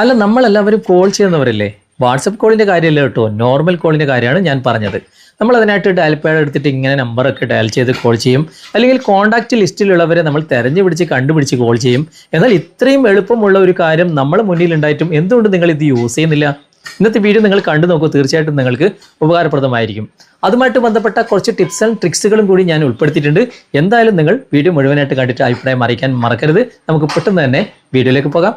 അല്ല നമ്മളെല്ലാവരും call ചെയ്യുന്നവരല്ലേ? WhatsApp കോളിന്റെ കാര്യമല്ല കേട്ടോ. നോർമൽ കോളിന്റെ കാര്യമാണ് ഞാൻ പറഞ്ഞത്. നമ്മൾ അതിനായിട്ട് ഡയൽ പാഡ് എടുത്തിട്ട് ഇങ്ങനെ നമ്പറൊക്കെ ഡയൽ ചെയ്ത് കോൾ ചെയ്യും. അല്ലെങ്കിൽ കോൺടാക്റ്റ് ലിസ്റ്റിലുള്ളവരെ നമ്മൾ തെരഞ്ഞു പിടിച്ച് കണ്ടുപിടിച്ച് കോൾ ചെയ്യും. എന്നാൽ ഇത്രയും എളുപ്പമുള്ള ഒരു കാര്യം നമ്മൾ മുന്നിൽ ഉണ്ടായിട്ടും എന്തുകൊണ്ട് നിങ്ങൾ ഇത് യൂസ് ചെയ്യുന്നില്ല? ഇന്നത്തെ വീഡിയോ നിങ്ങൾ കണ്ടു നോക്കൂ. തീർച്ചയായിട്ടും നിങ്ങൾക്ക് ഉപകാരപ്രദമായിരിക്കും. അതുമായിട്ട് ബന്ധപ്പെട്ട കുറച്ച് ടിപ്സ് ആൻഡ് ട്രിക്സുകളും കൂടി ഞാൻ ഉൾപ്പെടുത്തിയിട്ടുണ്ട്. എന്തായാലും നിങ്ങൾ വീഡിയോ മുഴുവനായിട്ട് കണ്ടിട്ട് അഭിപ്രായം അറിയിക്കാൻ മറക്കരുത്. നമുക്ക് പെട്ടെന്ന് തന്നെ വീഡിയോയിലേക്ക് പോകാം.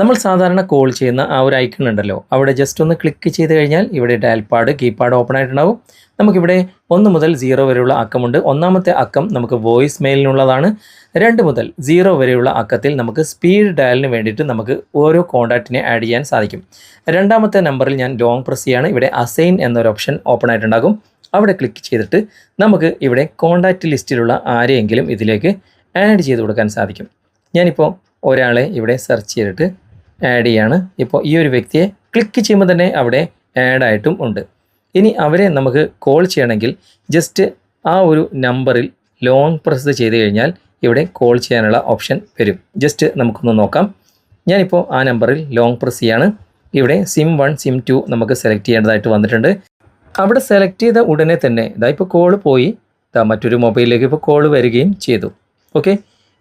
നമ്മൾ സാധാരണ കോൾ ചെയ്യുന്ന ആ ഒരു ഐക്കൺ ഉണ്ടല്ലോ. അവിടെ ജസ്റ്റ് ഒന്ന് ക്ലിക്ക് ചെയ്ത് കഴിഞ്ഞാൽ ഇവിടെ ഡയൽ പാഡ് കീപാഡ് ഓപ്പൺ ആയിട്ടുണ്ടാവും. നമുക്കിവിടെ ഒന്ന് മുതൽ സീറോ വരെയുള്ള അക്കമുണ്ട്. ഒന്നാമത്തെ അക്കം നമുക്ക് വോയിസ് മെയിലിനുള്ളതാണ് രണ്ട് മുതൽ സീറോ വരെയുള്ള അക്കത്തിൽ നമുക്ക് സ്പീഡ് ഡയലിന് വേണ്ടിയിട്ട് നമുക്ക് ഓരോ കോൺടാക്റ്റിനെ ആഡ് ചെയ്യാൻ സാധിക്കും. രണ്ടാമത്തെ നമ്പറിൽ ഞാൻ ലോങ് പ്രസ് ചെയ്യാണ്. ഇവിടെ അസൈൻ എന്നൊരു ഓപ്ഷൻ ഓപ്പൺ ആയിട്ടുണ്ടാകും. അവിടെ ക്ലിക്ക് ചെയ്തിട്ട് നമുക്ക് ഇവിടെ കോൺടാക്റ്റ് ലിസ്റ്റിലുള്ള ആരെയെങ്കിലും ഇതിലേക്ക് ആഡ് ചെയ്ത് കൊടുക്കാൻ സാധിക്കും. ഞാനിപ്പോൾ ഒരാളെ ഇവിടെ സെർച്ച് ചെയ്തിട്ട് ആഡ് ചെയ്യാണ്. ഇപ്പോൾ ഈ ഒരു വ്യക്തിയെ ക്ലിക്ക് ചെയ്യുമ്പോൾ തന്നെ അവിടെ ആഡ് ആയിട്ടും ഉണ്ട്. ഇനി അവരെ നമുക്ക് കോൾ ചെയ്യണമെങ്കിൽ ജസ്റ്റ് ആ ഒരു നമ്പറിൽ ലോങ് പ്രസ് ചെയ്ത് കഴിഞ്ഞാൽ ഇവിടെ കോൾ ചെയ്യാനുള്ള ഓപ്ഷൻ വരും. ജസ്റ്റ് നമുക്കൊന്ന് നോക്കാം. ഞാനിപ്പോൾ ആ നമ്പറിൽ ലോങ് പ്രസ് ചെയ്യാണ്. ഇവിടെ സിം വൺ സിം ടു നമുക്ക് സെലക്ട് ചെയ്യേണ്ടതായിട്ട് വന്നിട്ടുണ്ട്. അവിടെ സെലക്ട് ചെയ്ത ഉടനെ തന്നെ ഇതാ ഇപ്പോൾ കോൾ പോയി. മറ്റൊരു മൊബൈലിലേക്ക് ഇപ്പോൾ കോൾ വരികയും ചെയ്തു. ഓക്കെ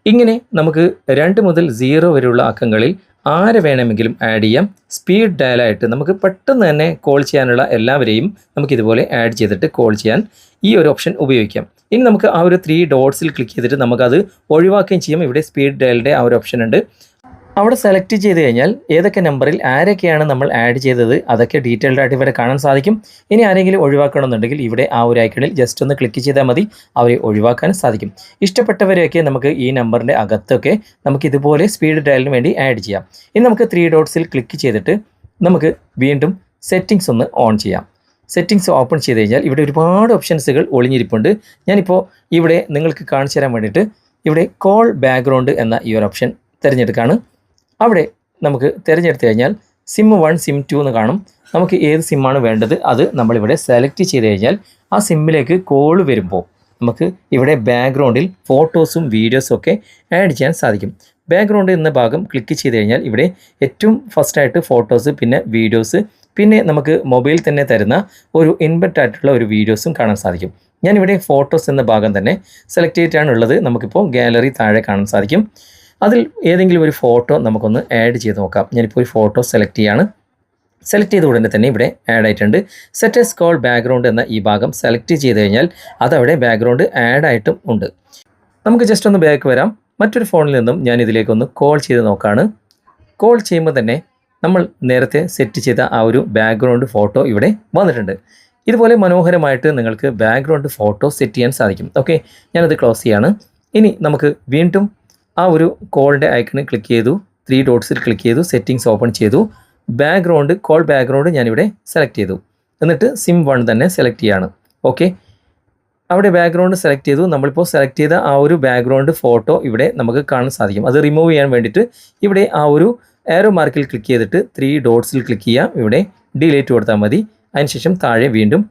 ഇങ്ങനെ നമുക്ക് രണ്ട് മുതൽ സീറോ വരെയുള്ള അക്കങ്ങളിൽ ആരെ വേണമെങ്കിലും ആഡ് ചെയ്യാം. സ്പീഡ് ഡയലായിട്ട് നമുക്ക് പെട്ടെന്ന് തന്നെ കോൾ ചെയ്യാനുള്ള എല്ലാവരെയും നമുക്ക് ഇതുപോലെ ആഡ് ചെയ്തിട്ട് കോൾ ചെയ്യാൻ ഈ ഒരു ഓപ്ഷൻ ഉപയോഗിക്കാം. ഇനി നമുക്ക് ആ ഒരു ത്രീ ഡോട്ട്സിൽ ക്ലിക്ക് ചെയ്തിട്ട് നമുക്കത് ഒഴിവാക്കുകയും ചെയ്യാം. ഇവിടെ സ്പീഡ് ഡയലിന്റെ ആ ഒരു ഓപ്ഷൻ ഉണ്ട്. അവിടെ സെലക്ട് ചെയ്ത് കഴിഞ്ഞാൽ ഏതൊക്കെ നമ്പറിൽ ആരൊക്കെയാണ് നമ്മൾ ആഡ് ചെയ്തത് അതൊക്കെ ഡീറ്റെയിൽഡ് ആയിട്ട് ഇവിടെ കാണാൻ സാധിക്കും. ഇനി ആരെങ്കിലും ഒഴിവാക്കണമെന്നുണ്ടെങ്കിൽ ഇവിടെ ആ ഒരു ഐക്കണിൽ ജസ്റ്റ് ഒന്ന് ക്ലിക്ക് ചെയ്താൽ മതി അവരെ ഒഴിവാക്കാൻ സാധിക്കും. ഇഷ്ടപ്പെട്ടവരെയൊക്കെ നമുക്ക് ഈ നമ്പറിന്റെ അകത്തൊക്കെ നമുക്ക് ഇതുപോലെ സ്പീഡ് ഡയലിന് വേണ്ടി ആഡ് ചെയ്യാം. ഇനി നമുക്ക് ത്രീ ഡോട്ട്സിൽ ക്ലിക്ക് ചെയ്തിട്ട് നമുക്ക് വീണ്ടും സെറ്റിങ്സ് ഒന്ന് ഓൺ ചെയ്യാം. സെറ്റിങ്സ് ഓപ്പൺ ചെയ്ത് കഴിഞ്ഞാൽ ഇവിടെ ഒരുപാട് ഓപ്ഷൻസുകൾ ഒളിഞ്ഞിരിപ്പുണ്ട്. ഞാനിപ്പോൾ ഇവിടെ നിങ്ങൾക്ക് കാണിച്ചു തരാൻ വേണ്ടിയിട്ട് ഇവിടെ കോൾ ബാക്ക്ഗ്രൗണ്ട് എന്ന ഈ ഒരു ഓപ്ഷൻ തിരഞ്ഞെടുക്കുകയാണ് അവിടെ നമുക്ക് തിരഞ്ഞെടുത്ത് കഴിഞ്ഞാൽ സിം വൺ സിം ടു എന്ന് കാണും. നമുക്ക് ഏത് സിമ്മാണ് വേണ്ടത്? അത് നമ്മളിവിടെ സെലക്ട് ചെയ്ത് കഴിഞ്ഞാൽ ആ സിമ്മിലേക്ക് കോൾ വരുമ്പോൾ നമുക്ക് ഇവിടെ ബാക്ക്ഗ്രൗണ്ടിൽ ഫോട്ടോസും വീഡിയോസും ഒക്കെ ആഡ് ചെയ്യാൻ സാധിക്കും. ബാക്ക്ഗ്രൗണ്ട് എന്ന ഭാഗം ക്ലിക്ക് ചെയ്ത് കഴിഞ്ഞാൽ ഇവിടെ ഏറ്റവും ഫസ്റ്റായിട്ട് ഫോട്ടോസ് പിന്നെ വീഡിയോസ് പിന്നെ നമുക്ക് മൊബൈൽ തന്നെ തരുന്ന ഒരു ഇൻബെറ്റ് ആയിട്ടുള്ള ഒരു വീഡിയോസും കാണാൻ സാധിക്കും. ഞാനിവിടെ ഫോട്ടോസ് എന്ന ഭാഗം തന്നെ സെലക്ട് ചെയ്തിട്ടാണ് ഉള്ളത്. നമുക്കിപ്പോൾ ഗാലറി താഴെ കാണാൻ സാധിക്കും. അതിൽ ഏതെങ്കിലും ഒരു ഫോട്ടോ നമുക്കൊന്ന് ആഡ് ചെയ്ത് നോക്കാം. ഞാനിപ്പോൾ ഒരു ഫോട്ടോ സെലക്ട് ചെയ്യാണ്. സെലക്ട് ചെയ്ത ഉടനെ തന്നെ ഇവിടെ ആഡ് ആയിട്ടുണ്ട്. സെറ്റ് എസ് കോൾ ബാക്ക്ഗ്രൗണ്ട് എന്ന ഈ ഭാഗം സെലക്ട് ചെയ്ത് കഴിഞ്ഞാൽ അതവിടെ ബാക്ക്ഗ്രൗണ്ട് ആഡ് ആയിട്ടും ഉണ്ട്. നമുക്ക് ജസ്റ്റ് ഒന്ന് ബാക്ക് വരാം. മറ്റൊരു ഫോണിൽ നിന്നും ഞാൻ ഇതിലേക്കൊന്ന് കോൾ ചെയ്ത് നോക്കാണ്. കോൾ ചെയ്യുമ്പോൾ തന്നെ നമ്മൾ നേരത്തെ സെറ്റ് ചെയ്ത ആ ഒരു ബാക്ക്ഗ്രൗണ്ട് ഫോട്ടോ ഇവിടെ വന്നിട്ടുണ്ട്. ഇതുപോലെ മനോഹരമായിട്ട് നിങ്ങൾക്ക് ബാക്ക്ഗ്രൗണ്ട് ഫോട്ടോ സെറ്റ് ചെയ്യാൻ സാധിക്കും. ഓക്കെ ഞാനത് ക്ലോസ് ചെയ്യാണ്. ഇനി നമുക്ക് വീണ്ടും ആ ഒരു കോളിന്റെ ഐക്കണിൽ ക്ലിക്ക് ചെയ്തു. ത്രീ ഡോട്ട്സിൽ ക്ലിക്ക് ചെയ്തു. സെറ്റിങ്സ് ഓപ്പൺ ചെയ്തു. ബാക്ക്ഗ്രൗണ്ട് കോൾ ബാക്ക്ഗ്രൗണ്ട് ഞാനിവിടെ സെലക്ട് ചെയ്തു. എന്നിട്ട് സിം വൺ തന്നെ സെലക്ട് ചെയ്യാണ്. ഓക്കെ അവിടെ ബാക്ക്ഗ്രൗണ്ട് സെലക്ട് ചെയ്തു. നമ്മളിപ്പോൾ സെലക്ട് ചെയ്ത ആ ഒരു ബാക്ക്ഗ്രൗണ്ട് ഫോട്ടോ ഇവിടെ നമുക്ക് കാണാൻ സാധിക്കും. അത് റിമൂവ് ചെയ്യാൻ വേണ്ടിയിട്ട് ഇവിടെ ആ ഒരു ആരോ മാർക്കിൽ ക്ലിക്ക് ചെയ്തിട്ട് ത്രീ ഡോട്ട്സിൽ ക്ലിക്ക് ചെയ്യാം. ഇവിടെ ഡിലീറ്റ് കൊടുത്താൽ മതി. അതിനുശേഷം താഴെ വീണ്ടും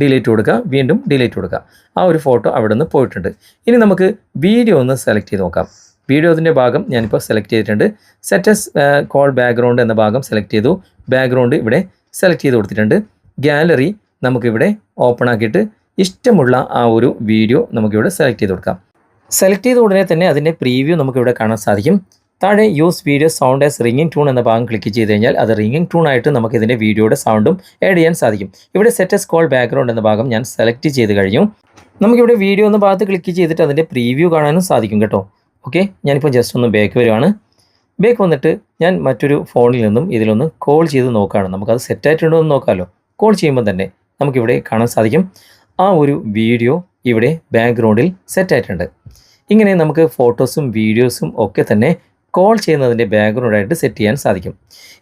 ഡിലീറ്റ് കൊടുക്കുക. വീണ്ടും ഡിലീറ്റ് കൊടുക്കുക. ആ ഒരു ഫോട്ടോ അവിടെ നിന്ന് പോയിട്ടുണ്ട്. ഇനി നമുക്ക് വീഡിയോ ഒന്ന് സെലക്ട് ചെയ്ത് നോക്കാം. വീഡിയോതിന്റെ ഭാഗം ഞാനിപ്പോൾ സെലക്ട് ചെയ്തിട്ടുണ്ട്. സെറ്റസ് കോൾ ബാക്ക്ഗ്രൗണ്ട് എന്ന ഭാഗം സെലക്ട് ചെയ്തു. ബാക്ക്ഗ്രൗണ്ട് ഇവിടെ സെലക്ട് ചെയ്ത് കൊടുത്തിട്ടുണ്ട്. ഗാലറി നമുക്കിവിടെ ഓപ്പൺ ആക്കിയിട്ട് ഇഷ്ടമുള്ള ആ ഒരു വീഡിയോ നമുക്കിവിടെ സെലക്ട് ചെയ്ത് കൊടുക്കാം. സെലക്ട് ചെയ്ത ഉടനെ തന്നെ അതിന്റെ പ്രീവ്യൂ നമുക്കിവിടെ കാണാൻ സാധിക്കും. താഴെ use video sound as ringing tune എന്ന ഭാഗം ക്ലിക്ക് ചെയ്ത് കഴിഞ്ഞാൽ അത് റിംഗിങ് ടൂൺ ആയിട്ട് നമുക്ക് ഇതിന്റെ വീഡിയോയുടെ സൗണ്ടും ആഡ് ചെയ്യാൻ സാധിക്കും. ഇവിടെ സെറ്റസ് കോൾ ബാക്ക്ഗ്രൗണ്ട് എന്ന ഭാഗം ഞാൻ സെലക്ട് ചെയ്ത് കഴിഞ്ഞു. നമുക്കിവിടെ വീഡിയോ എന്ന ഭാഗത്ത് ക്ലിക്ക് ചെയ്തിട്ട് അതിന്റെ പ്രീവ്യൂ കാണാനും സാധിക്കും കേട്ടോ. ഓക്കെ ഞാനിപ്പോൾ ജസ്റ്റ് ഒന്ന് ബേക്ക് വരുവാണ്. ബാക്ക് വന്നിട്ട് ഞാൻ മറ്റൊരു ഫോണിൽ നിന്നും ഇതിലൊന്ന് കോൾ ചെയ്ത് നോക്കുകയാണ് നമുക്കത് സെറ്റായിട്ടുണ്ടോ എന്ന് നോക്കാമല്ലോ കോൾ ചെയ്യുമ്പോൾ തന്നെ നമുക്കിവിടെ കാണാൻ സാധിക്കും. ആ ഒരു വീഡിയോ ഇവിടെ ബാക്ക്ഗ്രൗണ്ടിൽ സെറ്റായിട്ടുണ്ട് ഇങ്ങനെ നമുക്ക് ഫോട്ടോസും വീഡിയോസും ഒക്കെ തന്നെ കോൾ ചെയ്യുന്നതിന്റെ ബാക്ക്ഗ്രൗണ്ടായിട്ട് സെറ്റ് ചെയ്യാൻ സാധിക്കും.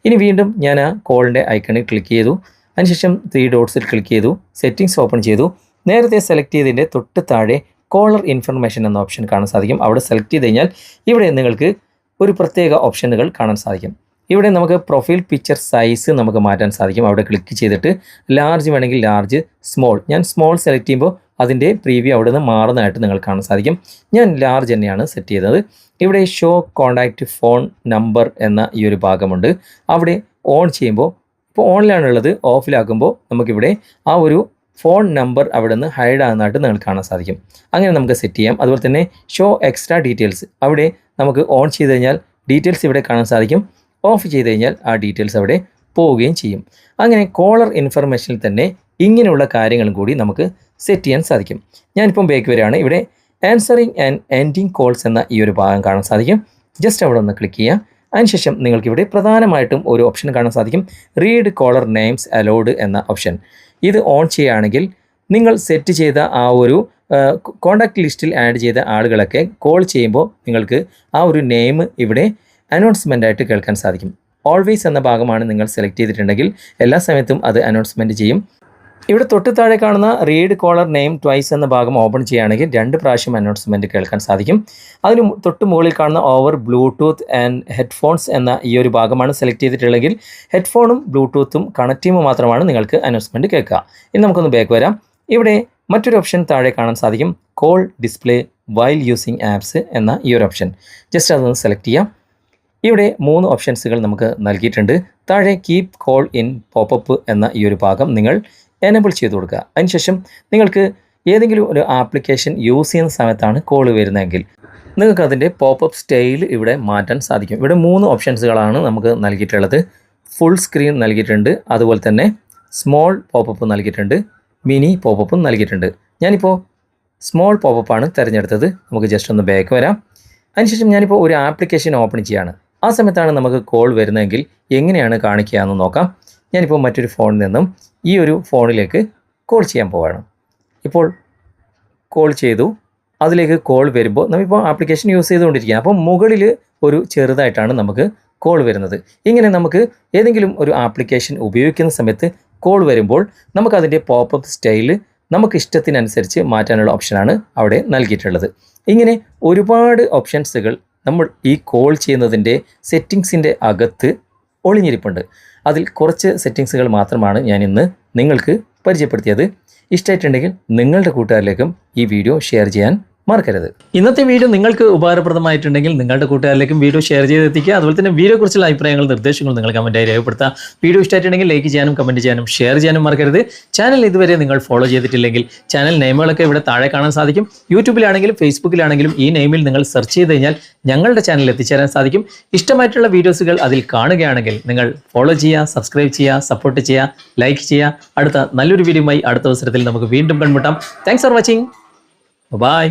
ഇനി വീണ്ടും ഞാൻ ആ കോളിന്റെ ഐക്കണിൽ ക്ലിക്ക് ചെയ്തു. അതിനുശേഷം ത്രീ ഡോട്ട്സിൽ ക്ലിക്ക് ചെയ്തു. സെറ്റിങ്സ് ഓപ്പൺ ചെയ്തു. നേരത്തെ സെലക്ട് ചെയ്തതിന്റെ തൊട്ട് താഴെ കോളർ ഇൻഫർമേഷൻ എന്ന ഓപ്ഷൻ കാണാൻ സാധിക്കും. അവിടെ സെലക്ട് ചെയ്ത് കഴിഞ്ഞാൽ ഇവിടെ നിങ്ങൾക്ക് ഒരു പ്രത്യേക ഓപ്ഷനുകൾ കാണാൻ സാധിക്കും. ഇവിടെ നമുക്ക് പ്രൊഫൈൽ പിക്ചർ സൈസ് നമുക്ക് മാറ്റാൻ സാധിക്കും. അവിടെ ക്ലിക്ക് ചെയ്തിട്ട് ലാർജ് വേണമെങ്കിൽ ലാർജ് സ്മോൾ ഞാൻ സ്മോൾ സെലക്ട് ചെയ്യുമ്പോൾ അതിന്റെ പ്രീവ്യൂ അവിടെ നിന്ന് മാറുന്നതായിട്ട് നിങ്ങൾ കാണാൻ സാധിക്കും. ഞാൻ ലാർജ് തന്നെയാണ് സെറ്റ് ചെയ്തത്. ഇവിടെ ഷോ കോണ്ടാക്റ്റ് ഫോൺ നമ്പർ എന്ന ഈ ഒരു ഭാഗമുണ്ട്. അവിടെ ഓൺ ചെയ്യുമ്പോൾ ഇപ്പോൾ ഓണിലാണുള്ളത് ഓഫിലാക്കുമ്പോൾ നമുക്കിവിടെ ആ ഒരു ഫോൺ നമ്പർ അവിടെ നിന്ന് ഹൈഡ് ആകുന്നതായിട്ട് നിങ്ങൾ കാണാൻ സാധിക്കും. അങ്ങനെ നമുക്ക് സെറ്റ് ചെയ്യാം. അതുപോലെ തന്നെ ഷോ എക്സ്ട്രാ ഡീറ്റെയിൽസ് അവിടെ നമുക്ക് ഓൺ ചെയ്ത് കഴിഞ്ഞാൽ ഡീറ്റെയിൽസ് ഇവിടെ കാണാൻ സാധിക്കും. ഓഫ് ചെയ്ത് കഴിഞ്ഞാൽ ആ ഡീറ്റെയിൽസ് അവിടെ പോവുകയും ചെയ്യും. അങ്ങനെ കോളർ ഇൻഫർമേഷനിൽ തന്നെ ഇങ്ങനെയുള്ള കാര്യങ്ങളും കൂടി നമുക്ക് സെറ്റ് ചെയ്യാൻ സാധിക്കും. ഞാനിപ്പം ബേക്ക് വരികയാണ് ഇവിടെ ആൻസറിങ് ആൻഡ് എൻഡിങ് കോൾസ് എന്ന ഈ ഒരു ഭാഗം കാണാൻ സാധിക്കും. ജസ്റ്റ് അവിടെ ഒന്ന് ക്ലിക്ക് ചെയ്യുക അതിനുശേഷം നിങ്ങൾക്കിവിടെ പ്രധാനമായിട്ടും ഒരു ഓപ്ഷൻ കാണാൻ സാധിക്കും. റീഡ് കോളർ നെയിംസ് അലോഡ് എന്ന ഓപ്ഷൻ ഇത് ഓൺ ചെയ്യുകയാണെങ്കിൽ നിങ്ങൾ സെറ്റ് ചെയ്ത ആ ഒരു കോണ്ടാക്ട് ലിസ്റ്റിൽ ആഡ് ചെയ്ത ആളുകളൊക്കെ കോൾ ചെയ്യുമ്പോൾ നിങ്ങൾക്ക് ആ ഒരു നെയിം ഇവിടെ അനൗൺസ്മെന്റ് ആയിട്ട് കേൾക്കാൻ സാധിക്കും. ഓൾവേസ് എന്ന ഭാഗമാണ് നിങ്ങൾ സെലക്ട് ചെയ്തിട്ടുണ്ടെങ്കിൽ എല്ലാ സമയത്തും അത് അനൗൺസ്മെന്റ് ചെയ്യും. ഇവിടെ തൊട്ട് താഴെ കാണുന്ന റീഡ് കോളർ നെയിം ട്വൈസ് എന്ന ഭാഗം ഓപ്പൺ ചെയ്യുകയാണെങ്കിൽ രണ്ട് പ്രാവശ്യം അനൗൺസ്മെന്റ് കേൾക്കാൻ സാധിക്കും. അതിന് തൊട്ട് മുകളിൽ കാണുന്ന ഓവർ ബ്ലൂടൂത്ത് ആൻഡ് ഹെഡ്ഫോൺസ് എന്ന ഈ ഒരു ഭാഗമാണ് സെലക്ട് ചെയ്തിട്ടുള്ളെങ്കിൽ ഹെഡ്ഫോണും ബ്ലൂടൂത്തും കണക്ട് മാത്രമാണ് നിങ്ങൾക്ക് അനൗൺസ്മെന്റ് കേൾക്കുക. ഇനി നമുക്കൊന്ന് ബാക്ക് വരാം. ഇവിടെ മറ്റൊരു ഓപ്ഷൻ താഴെ കാണാൻ സാധിക്കും. Call display while using apps എന്ന ഈ ഒരു ഓപ്ഷൻ ജസ്റ്റ് അതൊന്ന് സെലക്ട് ചെയ്യാം. ഇവിടെ മൂന്ന് ഓപ്ഷൻസുകൾ നമുക്ക് നൽകിയിട്ടുണ്ട്. താഴെ കീപ് കോൾ ഇൻ പോപ്പപ്പ് എന്ന ഈ ഒരു ഭാഗം നിങ്ങൾ എനബിൾ ചെയ്ത് കൊടുക്കുക. അതിനുശേഷം നിങ്ങൾക്ക് ഏതെങ്കിലും ഒരു ആപ്ലിക്കേഷൻ യൂസ് ചെയ്യുന്ന സമയത്താണ് കോൾ വരുന്നതെങ്കിൽ നിങ്ങൾക്ക് അതിന്റെ പോപ്പപ്പ് സ്റ്റൈൽ ഇവിടെ മാറ്റാൻ സാധിക്കും. ഇവിടെ മൂന്ന് ഓപ്ഷൻസുകളാണ് നമുക്ക് നൽകിയിട്ടുള്ളത്. ഫുൾ സ്ക്രീൻ നൽകിയിട്ടുണ്ട്. അതുപോലെ തന്നെ സ്മോൾ പോപ്പപ്പ് നൽകിയിട്ടുണ്ട്. മിനി പോപ്പപ്പും നൽകിയിട്ടുണ്ട്. ഞാനിപ്പോൾ സ്മോൾ പോപ്പപ്പാണ് തിരഞ്ഞെടുത്തത്. നമുക്ക് ജസ്റ്റ് ഒന്ന് ബാക്ക് വരാം. അതിനുശേഷം ഞാനിപ്പോൾ ഒരു ആപ്ലിക്കേഷൻ ഓപ്പൺ ചെയ്യാണ്. ആ സമയത്താണ് നമുക്ക് കോൾ വരുന്നതെങ്കിൽ എങ്ങനെയാണ് കാണിക്കുക എന്ന് നോക്കാം. ഞാനിപ്പോൾ മറ്റൊരു ഫോണിൽ നിന്നും ഈ ഒരു ഫോണിലേക്ക് കോൾ ചെയ്യാൻ പോവാണ്. ഇപ്പോൾ കോൾ ചെയ്തു. അതിലേക്ക് കോൾ വരുമ്പോൾ നമ്മളിപ്പോൾ ആപ്ലിക്കേഷൻ യൂസ് ചെയ്തുകൊണ്ടിരിക്കുക അപ്പോൾ മുകളിൽ ഒരു ചെറുതായിട്ടാണ് നമുക്ക് കോൾ വരുന്നത്. ഇങ്ങനെ നമുക്ക് ഏതെങ്കിലും ഒരു ആപ്ലിക്കേഷൻ ഉപയോഗിക്കുന്ന സമയത്ത് കോൾ വരുമ്പോൾ നമുക്കതിന്റെ പോപ്പപ്പ് സ്റ്റൈൽ നമുക്ക് ഇഷ്ടത്തിനനുസരിച്ച് മാറ്റാനുള്ള ഓപ്ഷനാണ് അവിടെ നൽകിയിട്ടുള്ളത്. ഇങ്ങനെ ഒരുപാട് ഓപ്ഷൻസുകൾ നമ്മൾ ഈ കോൾ ചെയ്യുന്നതിന്റെ സെറ്റിങ്സിന്റെ അകത്ത് ഒളിഞ്ഞിരിപ്പുണ്ട്. അതിൽ കുറച്ച് സെറ്റിങ്സുകൾ മാത്രമാണ് ഞാൻ ഇന്ന് നിങ്ങൾക്ക് പരിചയപ്പെടുത്തിയത്. ഇഷ്ടമായിട്ടുണ്ടെങ്കിൽ നിങ്ങളുടെ കൂട്ടുകാരിലേക്കും ഈ വീഡിയോ ഷെയർ ചെയ്യാൻ മറക്കരുത്. ഇന്നത്തെ വീഡിയോ നിങ്ങൾക്ക് ഉപകാരപ്രദമായിട്ടുണ്ടെങ്കിൽ നിങ്ങളുടെ കൂട്ടുകാരിലേക്കും വീഡിയോ ഷെയർ ചെയ്തെത്തിക്കുക. അതുപോലെ തന്നെ വീഡിയോ കുറിച്ചുള്ള അഭിപ്രായങ്ങളും നിർദ്ദേശങ്ങളും നിങ്ങൾ കമന്റായി രേഖപ്പെടുത്തുക. വീഡിയോ ഇഷ്ടമായിട്ടുണ്ടെങ്കിൽ ലൈക്ക് ചെയ്യാനും കമന്റ് ചെയ്യാനും ഷെയർ ചെയ്യാനും മറക്കരുത്. ചാനൽ ഇതുവരെ നിങ്ങൾ ഫോളോ ചെയ്തിട്ടില്ലെങ്കിൽ ചാനൽ നെയിമുകളൊക്കെ ഇവിടെ താഴെ കാണാൻ സാധിക്കും. യൂട്യൂബിലാണെങ്കിലും ഫേസ്ബുക്കിലാണെങ്കിലും ഈ നെയിമിൽ നിങ്ങൾ സെർച്ച് ചെയ്ത് കഴിഞ്ഞാൽ ഞങ്ങളുടെ ചാനൽ എത്തിച്ചേരാൻ സാധിക്കും. ഇഷ്ടമായിട്ടുള്ള വീഡിയോസുകൾ അതിൽ കാണുകയാണെങ്കിൽ നിങ്ങൾ ഫോളോ ചെയ്യുക സബ്സ്ക്രൈബ് ചെയ്യുക സപ്പോർട്ട് ചെയ്യുക ലൈക്ക് ചെയ്യുക. അടുത്ത നല്ലൊരു വീഡിയോയുമായി അടുത്ത അവസരത്തിൽ നമുക്ക് വീണ്ടും കണ്ടുമുട്ടാം. Thanks for watching bye